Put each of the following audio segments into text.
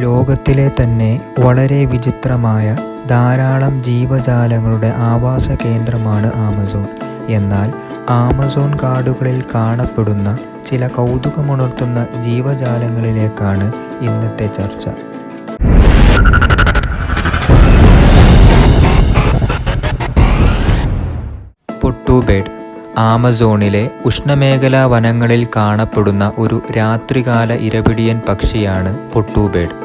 ലോകത്തിലെ തന്നെ വളരെ വിചിത്രമായ ധാരാളം ജീവജാലങ്ങളുടെ ആവാസ കേന്ദ്രമാണ് ആമസോൺ. എന്നാൽ ആമസോൺ കാടുകളിൽ കാണപ്പെടുന്ന ചില കൗതുകമുണർത്തുന്ന ജീവജാലങ്ങളിലേക്കാണ് ഇന്നത്തെ ചർച്ച. പുട്ടുബേഡ് ആമസോണിലെ ഉഷ്ണമേഖലാ വനങ്ങളിൽ കാണപ്പെടുന്ന ഒരു രാത്രികാല ഇരപിടിയൻ പക്ഷിയാണ് പൊട്ടൂബേഡ്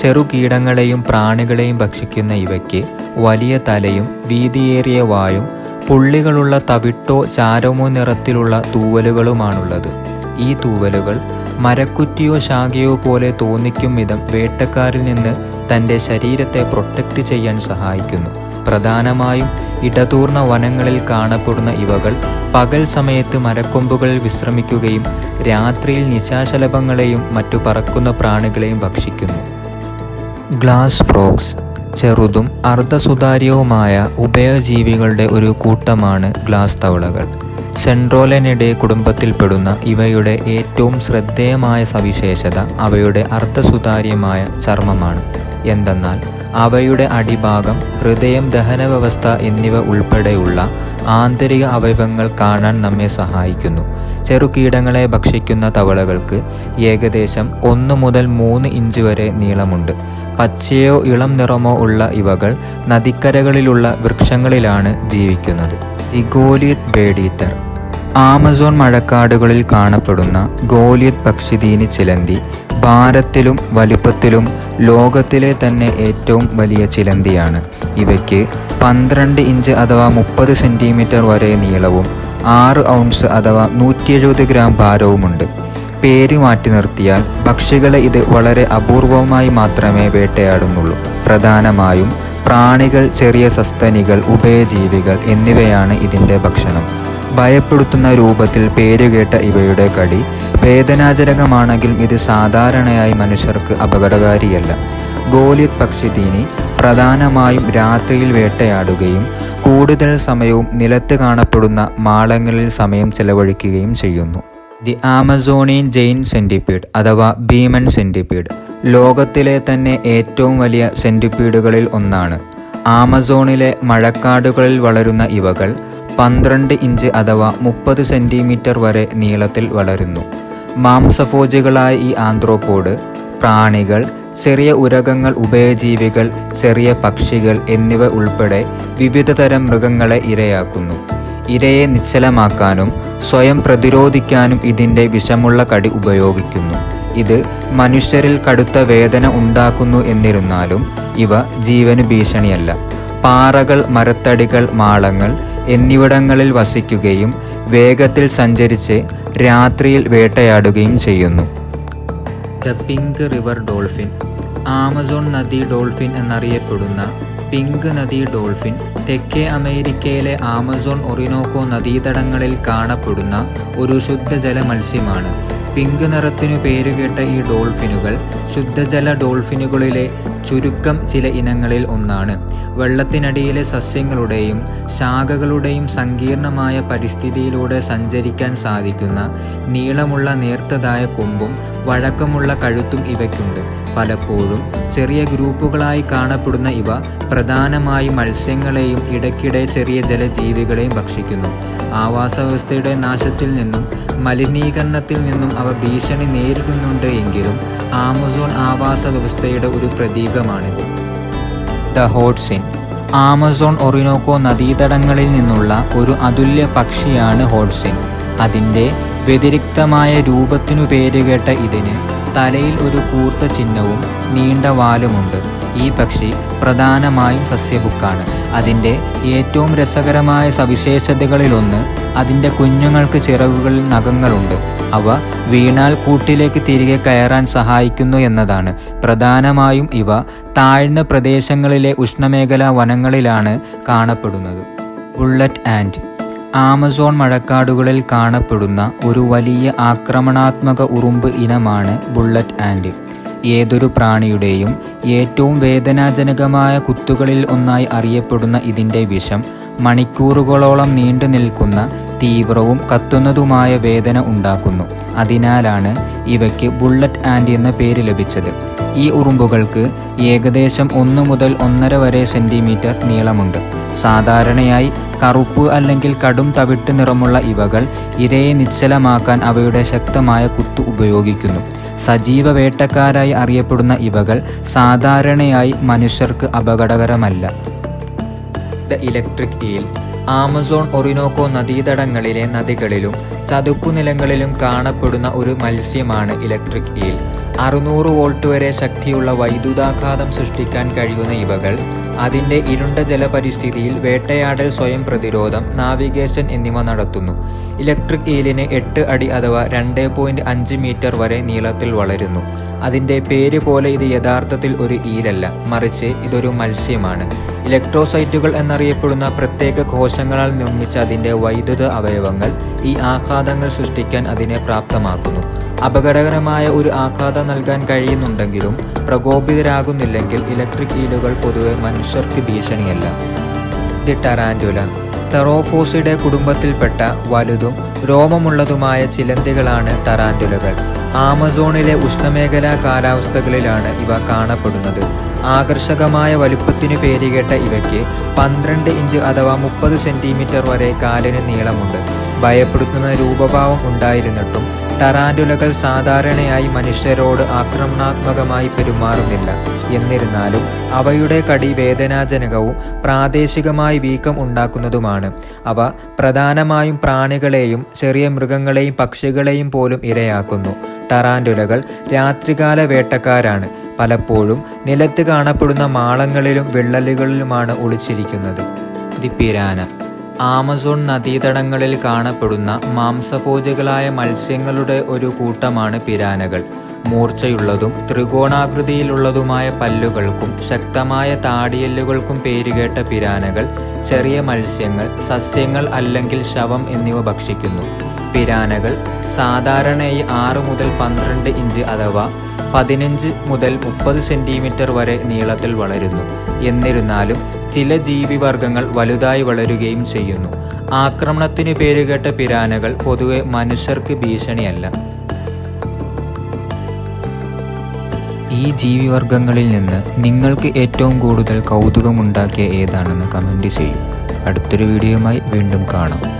ചെറുകീടങ്ങളെയും പ്രാണികളെയും ഭക്ഷിക്കുന്ന ഇവയ്ക്ക് വലിയ തലയും വീതിയേറിയ വായും പുള്ളികളുള്ള തവിട്ടോ ചാരമോ നിറത്തിലുള്ള തൂവലുകളുമാണുള്ളത്. ഈ തൂവലുകൾ മരക്കുറ്റിയോ ശാഖയോ പോലെ തോന്നിക്കും വിധം വേട്ടക്കാരിൽ നിന്ന് തന്റെ ശരീരത്തെ പ്രൊട്ടക്റ്റ് ചെയ്യാൻ സഹായിക്കുന്നു. പ്രധാനമായും ഇടതൂർന്ന വനങ്ങളിൽ കാണപ്പെടുന്ന ഇവകൾ പകൽ സമയത്ത് മരക്കൊമ്പുകളിൽ വിശ്രമിക്കുകയും രാത്രിയിൽ നിശാശലഭങ്ങളെയും മറ്റു പറക്കുന്ന പ്രാണികളെയും ഭക്ഷിക്കുന്നു. ഗ്ലാസ് ഫ്രോക്സ് ചെറുതും അർദ്ധസുതാര്യവുമായ ഉഭയജീവികളുടെ ഒരു കൂട്ടമാണ് ഗ്ലാസ് തവളകൾ. സെൻട്രോലനിടെ കുടുംബത്തിൽപ്പെടുന്ന ഇവയുടെ ഏറ്റവും ശ്രദ്ധേയമായ സവിശേഷത അവയുടെ അർദ്ധസുതാര്യമായ ചർമ്മമാണ്. എന്തെന്നാൽ അവയുടെ അടിഭാഗം ഹൃദയം ദഹനവ്യവസ്ഥ എന്നിവ ഉൾപ്പെടെയുള്ള ആന്തരിക അവയവങ്ങൾ കാണാൻ നമ്മെ സഹായിക്കുന്നു. ചെറുകീടങ്ങളെ ഭക്ഷിക്കുന്ന തവളകൾക്ക് ഏകദേശം ഒന്ന് മുതൽ മൂന്ന് ഇഞ്ച് വരെ നീളമുണ്ട്. പച്ചയോ ഇളം നിറമോ ഉള്ള ഇവകൾ നദിക്കരകളിലുള്ള വൃക്ഷങ്ങളിലാണ് ജീവിക്കുന്നത്. ദിഗോലിയത് ബേഡീറ്റർ ആമസോൺ മഴക്കാടുകളിൽ കാണപ്പെടുന്ന ഗോലിയത് പക്ഷിതീനി ചിലന്തി ഭാരത്തിലും വലുപ്പത്തിലും ലോകത്തിലെ തന്നെ ഏറ്റവും വലിയ ചിലന്തിയാണ്. ഇവയ്ക്ക് പന്ത്രണ്ട് ഇഞ്ച് അഥവാ മുപ്പത് സെന്റിമീറ്റർ വരെ നീളവും ആറ് ഔൺസ് അഥവാ നൂറ്റി എഴുപത് ഗ്രാം ഭാരവുമുണ്ട്. പേര് മാറ്റി നിർത്തിയാൽ പക്ഷികളെ ഇത് വളരെ അപൂർവമായി മാത്രമേ വേട്ടയാടുന്നുള്ളൂ. പ്രധാനമായും പ്രാണികൾ ചെറിയ സസ്തനികൾ ഉഭയജീവികൾ എന്നിവയാണ് ഇതിന്റെ ഭക്ഷണം. ഭയപ്പെടുത്തുന്ന രൂപത്തിൽ പേരുകേട്ട ഇവയുടെ കടി വേദനാജനകമാണെങ്കിലും ഇത് സാധാരണയായി മനുഷ്യർക്ക് അപകടകാരിയല്ല. ഗോലിത് പക്ഷിതീനി പ്രധാനമായും രാത്രിയിൽ വേട്ടയാടുകയും കൂടുതൽ സമയവും നിലത്ത് കാണപ്പെടുന്ന മാളങ്ങളിൽ സമയം ചെലവഴിക്കുകയും ചെയ്യുന്നു. ദി ആമസോണിയൻ ജെയിൻ സെന്റിപ്പീഡ് അഥവാ ഭീമൻ സെന്റിപ്പീഡ് ലോകത്തിലെ തന്നെ ഏറ്റവും വലിയ സെന്റിപ്പീഡുകളിൽ ഒന്നാണ്. ആമസോണിലെ മഴക്കാടുകളിൽ വളരുന്ന ഇവകൾ പന്ത്രണ്ട് ഇഞ്ച് അഥവാ മുപ്പത് സെന്റിമീറ്റർ വരെ നീളത്തിൽ വളരുന്നു. മാംസഫോജികളായ ഈ ആന്ത്രോപോഡ് പ്രാണികൾ ചെറിയ ഉരകങ്ങൾ ഉഭയജീവികൾ ചെറിയ പക്ഷികൾ എന്നിവ ഉൾപ്പെടെ വിവിധതരം മൃഗങ്ങളെ ഇരയാക്കുന്നു. ഇരയെ നിശ്ചലമാക്കാനും സ്വയം പ്രതിരോധിക്കാനും ഇതിന്റെ വിഷമുള്ള കടി ഉപയോഗിക്കുന്നു. ഇത് മനുഷ്യരിൽ കടുത്ത വേദന ഉണ്ടാക്കുന്നു എന്നിരുന്നാലും ഇവ ജീവന് ഭീഷണിയല്ല. പാറകൾ മരത്തടികൾ മാളങ്ങൾ എന്നിവിടങ്ങളിൽ വസിക്കുകയും വേഗത്തിൽ സഞ്ചരിച്ച് രാത്രിയിൽ വേട്ടയാടുകയും ചെയ്യുന്നു. The pink river dolphin Amazon നദി ഡോൾഫിൻ എന്നറിയപ്പെടുന്ന പിങ്ക് നദി ഡോൾഫിൻ തെക്കേ അമേരിക്കയിലെ ആമസോൺ ഒറിനോക്കോ നദീതടങ്ങളിൽ കാണപ്പെടുന്ന ഒരു ശുദ്ധജല മത്സ്യമാണ്. പിങ്ക് നിറത്തിനു പേരുകേട്ട ഈ ഡോൾഫിനുകൾ ശുദ്ധജല ഡോൾഫിനുകളിലെ ചുരുക്കം ചില ഇനങ്ങളിൽ ഒന്നാണ്. വെള്ളത്തിനടിയിലെ സസ്യങ്ങളുടെയും ശാഖകളുടെയും സങ്കീർണമായ പരിസ്ഥിതിയിലൂടെ സഞ്ചരിക്കാൻ സാധിക്കുന്ന നീളമുള്ള നേർത്തതായ കൊമ്പും വഴക്കമുള്ള കഴുത്തും ഇവയ്ക്കുണ്ട്. പലപ്പോഴും ചെറിയ ഗ്രൂപ്പുകളായി കാണപ്പെടുന്ന ഇവ പ്രധാനമായും മത്സ്യങ്ങളെയും ഇടയ്ക്കിടെ ചെറിയ ജലജീവികളെയും ഭക്ഷിക്കുന്നു. ആവാസ വ്യവസ്ഥയുടെ നാശത്തിൽ നിന്നും മലിനീകരണത്തിൽ നിന്നും അവ ഭീഷണി നേരിടുന്നുണ്ട് എങ്കിലും ആമസോൺ ആവാസ വ്യവസ്ഥയുടെ ഒരു പ്രതീകമാണിത്. ദ ഹോട്ട്സിൻ ആമസോൺ ഒറിനോക്കോ നദീതടങ്ങളിൽ നിന്നുള്ള ഒരു അതുല്യ പക്ഷിയാണ് ഹോട്ട്സിൻ. അതിന്റെ വ്യതിരിക്തമായ രൂപത്തിനു പേരുകേട്ട ഇതിന് തലയിൽ ഒരു കൂർത്ത ചിഹ്നവും നീണ്ട വാലുമുണ്ട്. ഈ പക്ഷി പ്രധാനമായും സസ്യബുക്കാണ് അതിന്റെ ഏറ്റവും രസകരമായ സവിശേഷതകളിലൊന്ന് അതിന്റെ കുഞ്ഞുങ്ങൾക്ക് ചിറകുകളിൽ നഖങ്ങളുണ്ട്. അവ വീണാൽ കൂട്ടിലേക്ക് തിരികെ കയറാൻ സഹായിക്കുന്നു എന്നതാണ്. പ്രധാനമായും ഇവ താഴ്ന്ന പ്രദേശങ്ങളിലെ ഉഷ്ണമേഖലാ വനങ്ങളിലാണ് കാണപ്പെടുന്നത്. ബുള്ളറ്റ് ആൻഡ് ആമസോൺ മഴക്കാടുകളിൽ കാണപ്പെടുന്ന ഒരു വലിയ ആക്രമണാത്മക ഉറുമ്പ് ഇനമാണ് ബുള്ളറ്റ് ആൻഡ്. ഏതൊരു പ്രാണിയുടെയും ഏറ്റവും വേദനാജനകമായ കുത്തുകളിൽ ഒന്നായി അറിയപ്പെടുന്ന ഇതിന്റെ വിഷം മണിക്കൂറുകളോളം നീണ്ടു നിൽക്കുന്ന തീവ്രവും കത്തുന്നതുമായ വേദന ഉണ്ടാക്കുന്നു. അതിനാലാണ് ഇവയ്ക്ക് ബുള്ളറ്റ് ആൻഡ് എന്ന പേര് ലഭിച്ചത്. ഈ ഉറുമ്പുകൾക്ക് ഏകദേശം ഒന്ന് മുതൽ ഒന്നര വരെ സെന്റിമീറ്റർ നീളമുണ്ട്. സാധാരണയായി കറുപ്പ് അല്ലെങ്കിൽ കടും തവിട്ട് നിറമുള്ള ഇവകൾ ഇരയെ നിശ്ചലമാക്കാൻ അവയുടെ ശക്തമായ കുത്തു ഉപയോഗിക്കുന്നു. സജീവ വേട്ടക്കാരായി അറിയപ്പെടുന്ന ഇവകൾ സാധാരണയായി മനുഷ്യർക്ക് അപകടകരമല്ല. The electric eel Amazon Orinoco നദീതടങ്ങളിലെ നദികളിലും ചതുപ്പുനിലങ്ങളിലും കാണപ്പെടുന്ന ഒരു മത്സ്യമാണ് ഇലക്ട്രിക് ഈൽ അറുന്നൂറ് വോൾട്ട് വരെ ശക്തിയുള്ള വൈദ്യുതാഘാതം സൃഷ്ടിക്കാൻ കഴിയുന്ന ഇവകൾ അതിന്റെ ഇരുണ്ട ജലപരിസ്ഥിതിയിൽ വേട്ടയാടൽ സ്വയം പ്രതിരോധം നാവിഗേഷൻ എന്നിവ നടത്തുന്നു. ഇലക്ട്രിക് ഈലിന് എട്ട് അടി അഥവാ രണ്ട് പോയിന്റ് അഞ്ച് മീറ്റർ വരെ നീളത്തിൽ വളരുന്നു. അതിന്റെ പേര് പോലെ ഇത് യഥാർത്ഥത്തിൽ ഒരു ഈലല്ല മറിച്ച് ഇതൊരു മത്സ്യമാണ്. ഇലക്ട്രോസൈറ്റുകൾ എന്നറിയപ്പെടുന്ന പ്രത്യേക കോശങ്ങളാൽ നിർമ്മിച്ച അതിന്റെ വൈദ്യുത അവയവങ്ങൾ ഈ ആഘാതങ്ങൾ സൃഷ്ടിക്കാൻ അതിനെ പ്രാപ്തമാക്കുന്നു. അപകടകരമായ ഒരു ആഘാതം നൽകാൻ കഴിയുന്നുണ്ടെങ്കിലും പ്രകോപിതരാകുന്നില്ലെങ്കിൽ ഇലക്ട്രിക് ഈലുകൾ പൊതുവെ മനുഷ്യർക്ക് ഭീഷണിയല്ല. ദി ടറാൻഡുല. തെറോഫോസിയുടെ കുടുംബത്തിൽപ്പെട്ട വലുതും രോമമുള്ളതുമായ ചിലന്തികളാണ് ടറാൻഡുലകൾ. ആമസോണിലെ ഉഷ്ണമേഖലാ കാലാവസ്ഥകളിലാണ് ഇവ കാണപ്പെടുന്നത്. ആകർഷകമായ വലുപ്പത്തിനു പേരുകേട്ട ഇവയ്ക്ക് പന്ത്രണ്ട് ഇഞ്ച് അഥവാ മുപ്പത് സെന്റിമീറ്റർ വരെ കാലിന് നീളമുണ്ട്. ഭയപ്പെടുത്തുന്ന രൂപഭാവം ഉണ്ടായിരുന്നിട്ടും ടറാൻഡുലകൾ സാധാരണയായി മനുഷ്യരോട് ആക്രമണാത്മകമായി പെരുമാറുന്നില്ല. എന്നിരുന്നാലും അവയുടെ കടി വേദനാജനകവും പ്രാദേശികമായി വീക്കം ഉണ്ടാക്കുന്നതുമാണ്. അവ പ്രധാനമായും പ്രാണികളെയും ചെറിയ മൃഗങ്ങളെയും പക്ഷികളെയും പോലും ഇരയാക്കുന്നു. ടറാൻഡുലകൾ രാത്രികാല വേട്ടക്കാരാണ്. പലപ്പോഴും നിലത്ത് കാണപ്പെടുന്ന മാളങ്ങളിലും വിള്ളലുകളിലുമാണ് ഒളിച്ചിരിക്കുന്നത്. ദി പിരാന ആമസോൺ നദീതടങ്ങളിൽ കാണപ്പെടുന്ന മാംസഭോജികളായ മത്സ്യങ്ങളുടെ ഒരു കൂട്ടമാണ് പിരാനകൾ. മൂർച്ചയുള്ളതും ത്രികോണാകൃതിയിലുള്ളതുമായ പല്ലുകൾക്കും ശക്തമായ താടിയെല്ലുകൾക്കും പേരുകേട്ട പിരാനകൾ ചെറിയ മത്സ്യങ്ങൾ സസ്യങ്ങൾ അല്ലെങ്കിൽ ശവം എന്നിവ ഭക്ഷിക്കുന്നു. പിരാനകൾ സാധാരണയായി ആറ് മുതൽ പന്ത്രണ്ട് ഇഞ്ച് അഥവാ പതിനഞ്ച് മുതൽ മുപ്പത് സെന്റിമീറ്റർ വരെ നീളത്തിൽ വളരുന്നു. എന്നിരുന്നാലും ചില ജീവിവർഗങ്ങൾ വലുതായി വളരുകയും ചെയ്യുന്നു. ആക്രമണത്തിന് പേരുകേട്ട പിരാനകൾ പൊതുവെ മനുഷ്യർക്ക് ഭീഷണിയല്ല. ഈ ജീവിവർഗങ്ങളിൽ നിന്ന് നിങ്ങൾക്ക് ഏറ്റവും കൂടുതൽ കൗതുകമുണ്ടാക്കിയ ഏതാണെന്ന് കമന്റ് ചെയ്യും. അടുത്തൊരു വീഡിയോയുമായി വീണ്ടും കാണാം.